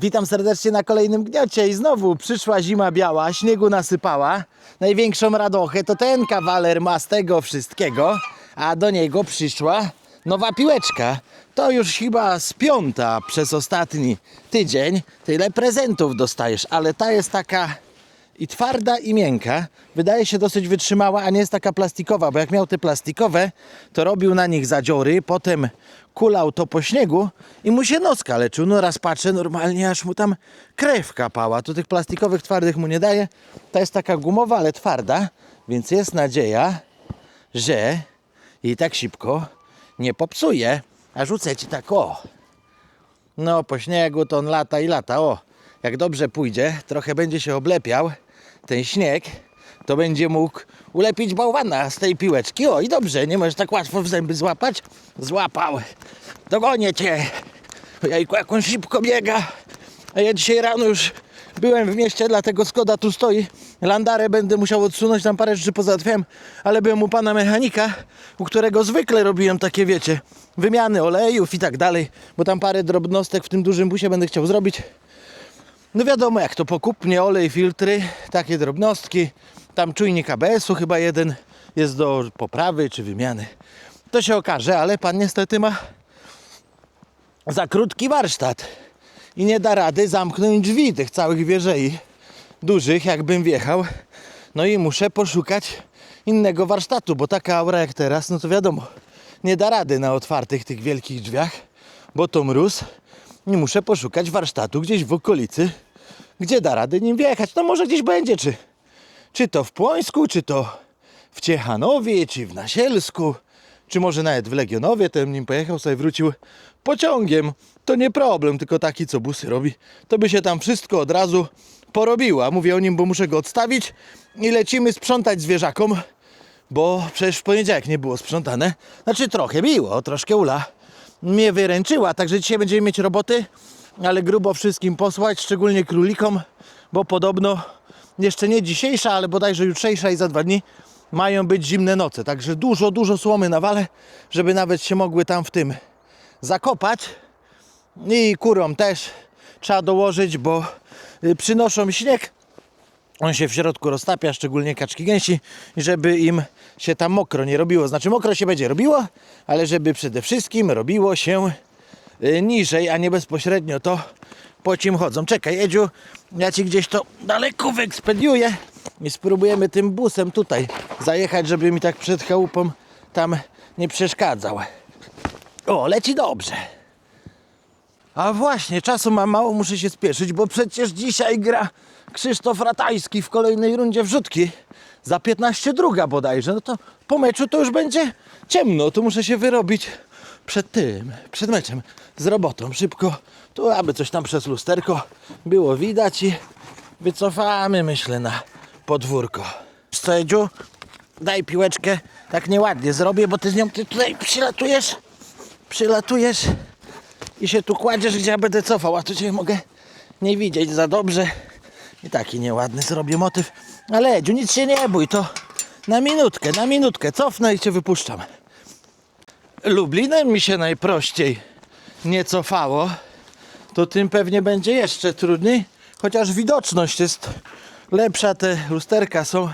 Witam serdecznie na kolejnym gniocie i znowu przyszła zima biała, śniegu nasypała. Największą radochę to ten kawaler ma z tego wszystkiego, a do niego przyszła nowa piłeczka. To już chyba z piąta przez ostatni tydzień. Tyle prezentów dostajesz, ale ta jest taka i twarda i miękka. Wydaje się dosyć wytrzymała, a nie jest taka plastikowa, bo jak miał te plastikowe, to robił na nich zadziory, potem kulał to po śniegu i mu się nos kaleczył. No raz patrzę, normalnie aż mu tam krew kapała. Tu tych plastikowych twardych mu nie daje. Ta jest taka gumowa, ale twarda, więc jest nadzieja, że i tak szybko nie popsuje. A rzucę ci tak o. No, po śniegu to on lata i lata. O, jak dobrze pójdzie, trochę będzie się oblepiał ten śnieg, to będzie mógł ulepić bałwana z tej piłeczki. O, i dobrze, nie możesz tak łatwo w zęby złapać. Złapał. Dogonię cię. Jejku, jak on szybko biega. A ja dzisiaj rano już byłem w mieście, dlatego Skoda tu stoi. Landarę będę musiał odsunąć, tam parę rzeczy pozałatwiałem, ale byłem u pana mechanika, u którego zwykle robiłem takie, wiecie, wymiany olejów i tak dalej, bo tam parę drobnostek w tym dużym busie będę chciał zrobić. No wiadomo jak to pokupnie, olej, filtry, takie drobnostki. Tam czujnik ABS-u chyba jeden jest do poprawy czy wymiany. To się okaże, ale pan niestety ma za krótki warsztat i nie da rady zamknąć drzwi tych całych wieżei dużych, jakbym wjechał. No i muszę poszukać innego warsztatu, bo taka aura jak teraz, no to wiadomo, nie da rady na otwartych tych wielkich drzwiach, bo to mróz. I muszę poszukać warsztatu gdzieś w okolicy, gdzie da rady nim wjechać. No może gdzieś będzie, czy, czy to w Płońsku, czy to w Ciechanowie, czy w Nasielsku, czy może nawet w Legionowie, ten nim pojechał, sobie wrócił pociągiem. To nie problem, tylko taki, co busy robi. To by się tam wszystko od razu porobiło. A Mówię o nim, bo muszę go odstawić i lecimy sprzątać zwierzakom, bo przecież w poniedziałek nie było sprzątane. Znaczy trochę biło, troszkę ula mnie wyręczyła, także dzisiaj będziemy mieć roboty, ale grubo wszystkim posłać, szczególnie królikom, bo podobno jeszcze nie dzisiejsza, ale bodajże jutrzejsza i za dwa dni mają być zimne noce. Także dużo, dużo słomy nawalę, żeby nawet się mogły tam w tym zakopać. I kurom też trzeba dołożyć, bo y, przynoszą śnieg. On się w środku roztapia, szczególnie kaczki gęsi, żeby im się tam mokro nie robiło. Znaczy mokro się będzie robiło, ale żeby przede wszystkim robiło się y, niżej, a nie bezpośrednio to po czym chodzą. Czekaj, Edziu, ja ci gdzieś to daleko wyekspediuję i spróbujemy tym busem tutaj zajechać, żeby mi tak przed chałupą tam nie przeszkadzał. O, leci dobrze. A właśnie, czasu mam mało, muszę się spieszyć, bo przecież dzisiaj gra Krzysztof Ratajski w kolejnej rundzie wrzutki. Za 15 druga bodajże. No to po meczu to już będzie ciemno. Tu muszę się wyrobić przed tym, przed meczem z robotą. Szybko, tu aby coś tam przez lusterko było widać i wycofamy, myślę, na podwórko. Wiesz Co, Edziu? Daj piłeczkę. Tak nieładnie zrobię, bo ty z nią ty tutaj przylatujesz. Przylatujesz i się tu kładziesz, gdzie ja będę cofał, a tu cię mogę nie widzieć za dobrze. I taki nieładny zrobię motyw. Ale Edziu, nic się nie bój, to na minutkę, na minutkę cofnę i cię wypuszczam. Lublinem mi się najprościej nie cofało, to tym pewnie będzie jeszcze trudniej, chociaż widoczność jest lepsza, te lusterka są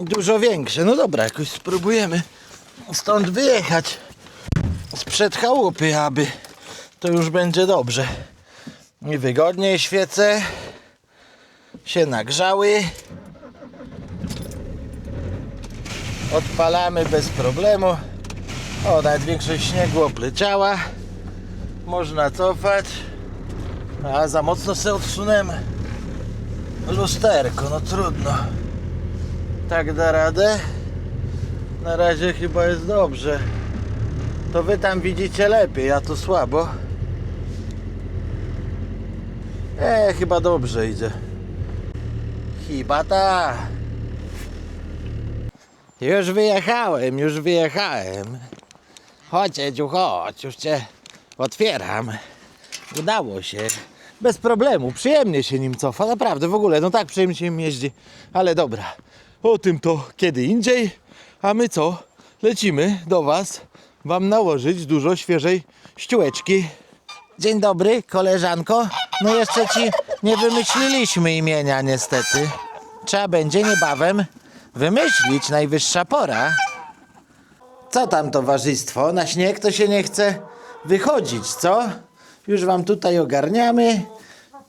dużo większe. No dobra, jakoś spróbujemy stąd wyjechać sprzed chałupy, aby to już będzie dobrze. I wygodniej świece się nagrzały. Odpalamy bez problemu. O, nawet większość śniegu opleciała. Można cofać. A za mocno sobie odsunąłem lusterko, no trudno. Tak da radę. Na razie chyba jest dobrze. To wy tam widzicie lepiej, ja to słabo. E, chyba dobrze idzie. Chyba. Już wyjechałem, już wyjechałem. Chodź, Edziu, chodź, już cię otwieram. Udało się. Bez problemu, przyjemnie się nim cofa, naprawdę, w ogóle, no tak przyjemnie się nim jeździ. Ale dobra, o tym to kiedy indziej. A my co? Lecimy do Was, Wam nałożyć dużo świeżej ściółeczki. Dzień dobry, koleżanko. No jeszcze ci nie wymyśliliśmy imienia niestety. Trzeba będzie niebawem wymyślić, najwyższa pora. Co tam towarzystwo? Na śnieg to się nie chce wychodzić, co? Już wam tutaj ogarniamy.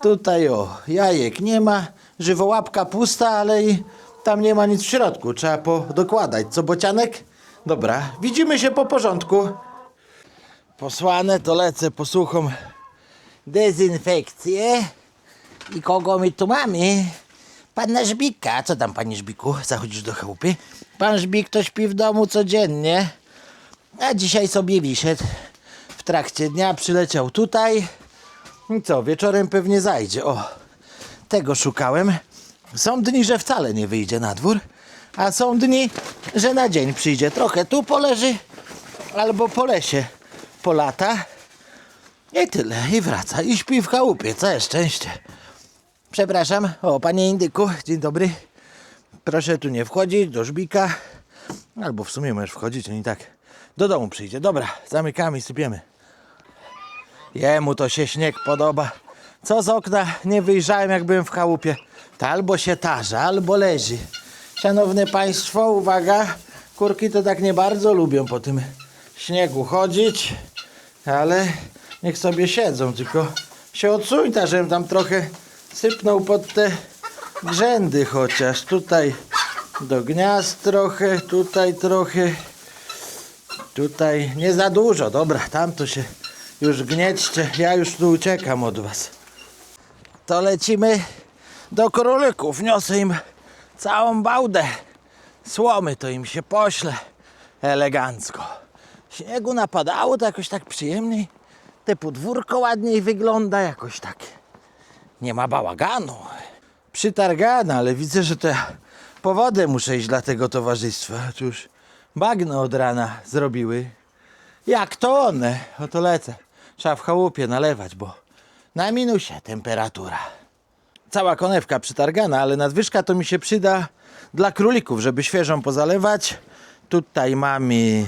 Tutaj o, jajek nie ma, żywołapka pusta, ale i tam nie ma nic w środku. Trzeba podokładać. Co, bocianek? Dobra, widzimy się po porządku. Posłane to lecę posłuchom dezynfekcję. I kogo my tu mamy? Pana Żbika. Co tam, panie Żbiku? Zachodzisz do chałupy? Pan Żbik to śpi w domu codziennie. A dzisiaj sobie wyszedł. W trakcie dnia przyleciał tutaj. I co, wieczorem pewnie zajdzie. O, tego szukałem. Są dni, że wcale nie wyjdzie na dwór, a są dni, że na dzień przyjdzie. Trochę tu poleży, albo po lesie polata. I tyle, i wraca. I śpi w chałupie, całe szczęście. Przepraszam, o panie Indyku, dzień dobry. Proszę tu nie wchodzić, do żbika. Albo w sumie możesz wchodzić, on i tak do domu przyjdzie. Dobra, zamykamy i sypiemy. Jemu to się śnieg podoba. Co z okna nie wyjrzałem, jak byłem w chałupie. To albo się tarza, albo leży. Szanowne Państwo, uwaga. Kurki to tak nie bardzo lubią po tym śniegu chodzić, ale niech sobie siedzą, tylko się odsuń, żebym tam trochę sypnął pod te grzędy chociaż. Tutaj do gniazd trochę, tutaj trochę. Tutaj nie za dużo, dobra, tam to się już gniećcie, ja już tu uciekam od was. To lecimy do królików, niosę im całą bałdę. Słomy to im się pośle elegancko. Śniegu napadało, to jakoś tak przyjemniej. Te podwórko ładniej wygląda, jakoś tak nie ma bałaganu. Przytargane, ale widzę, że te powody muszę iść dla tego towarzystwa. Już bagno od rana zrobiły. Jak to one? Oto lecę. Trzeba w chałupie nalewać, bo na minusie temperatura. Cała konewka przytargana, ale nadwyżka to mi się przyda dla królików, żeby świeżą pozalewać. Tutaj mamy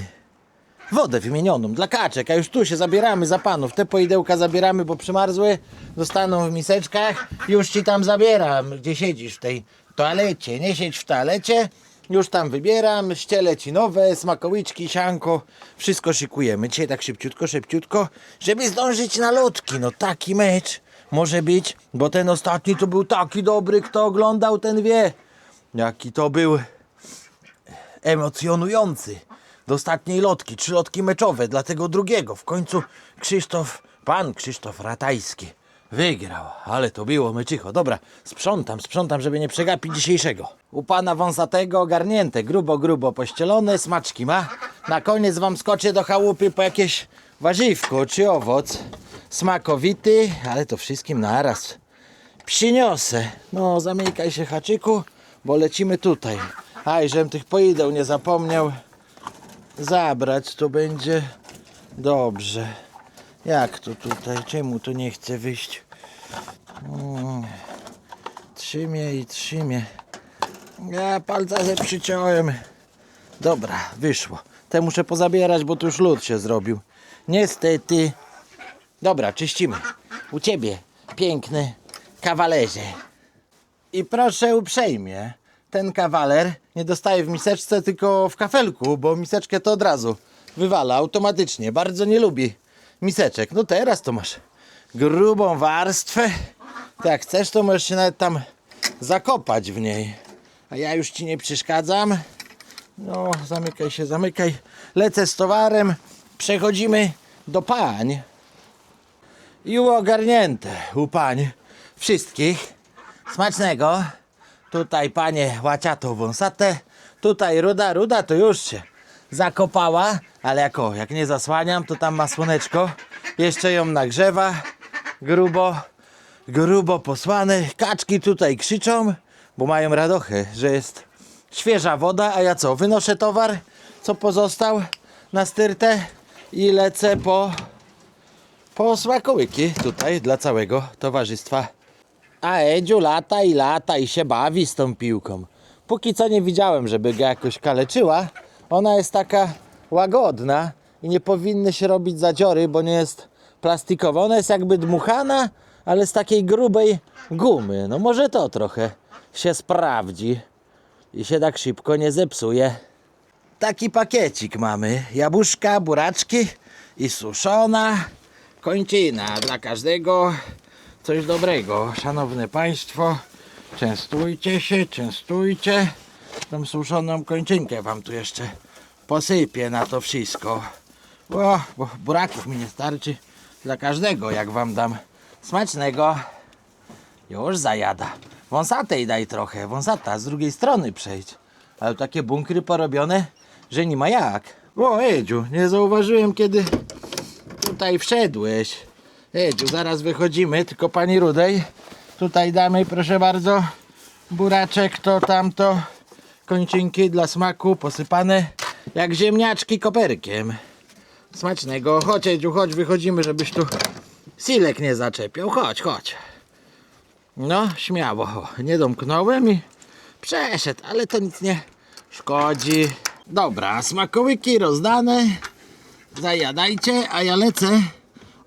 wodę wymienioną dla kaczek, a już tu się zabieramy za panów. Te poidełka zabieramy, bo przymarzły, zostaną w miseczkach. Już ci tam zabieram, gdzie siedzisz w tej toalecie. Nie siedź w toalecie, już tam wybieram, ściele ci nowe, smakołyczki, sianko, wszystko szykujemy. Dzisiaj tak szybciutko, szybciutko, żeby zdążyć na lotki. No taki mecz może być, bo ten ostatni to był taki dobry, kto oglądał, ten wie. Jaki to był emocjonujący. Do ostatniej lotki, trzy lotki meczowe, dla tego drugiego. W końcu Krzysztof, pan Krzysztof Ratajski wygrał, ale to było meczycho. Dobra, sprzątam, sprzątam, żeby nie przegapić dzisiejszego. U pana wąsatego ogarnięte, grubo, grubo pościelone, smaczki ma. Na koniec wam skoczę do chałupy po jakieś warzywko czy owoc. Smakowity, ale to wszystkim naraz przyniosę. No, zamykaj się haczyku, bo lecimy tutaj. Aj, żem tych poideł nie zapomniał zabrać, to będzie dobrze. Jak to tutaj? Czemu to nie chce wyjść? Mm. Trzymie i trzymie. Ja palca ze przyciąłem. Dobra, wyszło. Te muszę pozabierać, bo tu już lód się zrobił. Niestety. Dobra, czyścimy. U ciebie, piękny kawalerze. I proszę uprzejmie, ten kawaler nie dostaje w miseczce, tylko w kafelku, bo miseczkę to od razu wywala automatycznie. Bardzo nie lubi miseczek. No teraz to masz grubą warstwę. To jak chcesz, to możesz się nawet tam zakopać w niej. A ja już ci nie przeszkadzam. No, zamykaj się, zamykaj. Lecę z towarem. Przechodzimy do pań. I ogarnięte u pań wszystkich. Smacznego. Tutaj panie łaciato wąsate. Tutaj ruda, ruda to już się zakopała. Ale jako, jak nie zasłaniam, to tam ma słoneczko. Jeszcze ją nagrzewa. Grubo, grubo posłane. Kaczki tutaj krzyczą, bo mają radochę, że jest świeża woda. A ja co, wynoszę towar, co pozostał na styrtę i lecę po po smakołyki tutaj dla całego towarzystwa. A Edziu lata i lata i się bawi z tą piłką. Póki co nie widziałem, żeby go jakoś kaleczyła. Ona jest taka łagodna i nie powinny się robić zadziory, bo nie jest plastikowa. Ona jest jakby dmuchana, ale z takiej grubej gumy. No może to trochę się sprawdzi i się tak szybko nie zepsuje. Taki pakiecik mamy. Jabłuszka, buraczki i suszona kończyna. Dla każdego coś dobrego. Szanowne Państwo, częstujcie się, częstujcie. Tą suszoną kończynkę Wam tu jeszcze posypię na to wszystko. Bo buraków mi nie starczy dla każdego, jak Wam dam smacznego. Już zajada. Wąsatej daj trochę, wąsata, z drugiej strony przejdź. Ale takie bunkry porobione, że nie ma jak. O, Edziu, nie zauważyłem kiedy tutaj wszedłeś. Edziu, zaraz wychodzimy, tylko pani Rudej, tutaj damy, proszę bardzo, buraczek, to tamto, kończynki dla smaku, posypane jak ziemniaczki koperkiem. Smacznego. Chodź, Edziu, chodź, wychodzimy, żebyś tu silek nie zaczepiał. Chodź, chodź. No, śmiało. Nie domknąłem i przeszedł, ale to nic nie szkodzi. Dobra, smakołyki rozdane. Zajadajcie, a ja lecę,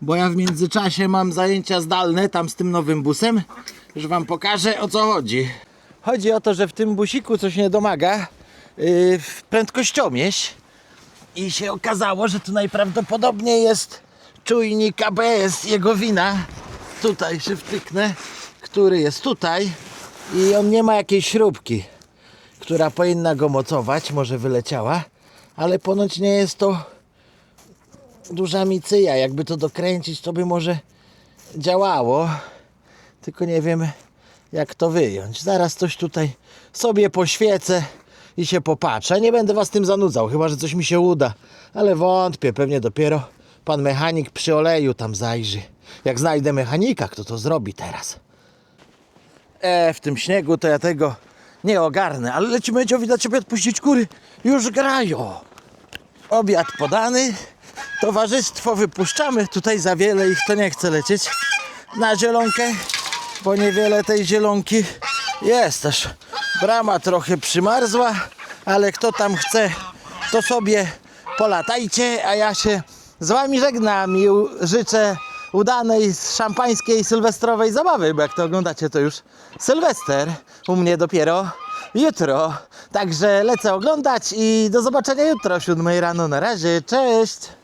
bo ja w międzyczasie mam zajęcia zdalne tam z tym nowym busem. Już wam pokażę o co chodzi. Chodzi o to, że w tym busiku coś nie domaga. Yy, prędkościomierz. I się okazało, że tu najprawdopodobniej jest czujnik ABS, jego wina. Tutaj się wtyknę, który jest tutaj. I on nie ma jakiejś śrubki, która powinna go mocować, może wyleciała, ale ponoć nie jest to duża micyja. Jakby to dokręcić, to by może działało. Tylko nie wiem, jak to wyjąć. Zaraz coś tutaj sobie poświecę i się popatrzę. Nie będę was tym zanudzał, chyba że coś mi się uda. Ale wątpię, pewnie dopiero pan mechanik przy oleju tam zajrzy. Jak znajdę mechanika, kto to zrobi teraz. E, w tym śniegu to ja tego nie ogarnę, ale lecimy, Edzio, widać sobie odpuścić kury. Już grają. Obiad podany, towarzystwo wypuszczamy. Tutaj za wiele ich to nie chce lecieć na zielonkę, bo niewiele tej zielonki jest też. Brama trochę przymarzła, ale kto tam chce, to sobie polatajcie, a ja się z wami żegnam i życzę udanej szampańskiej sylwestrowej zabawy, bo jak to oglądacie, to już Sylwester u mnie dopiero jutro. Także lecę oglądać i do zobaczenia jutro o 7 rano. Na razie, cześć!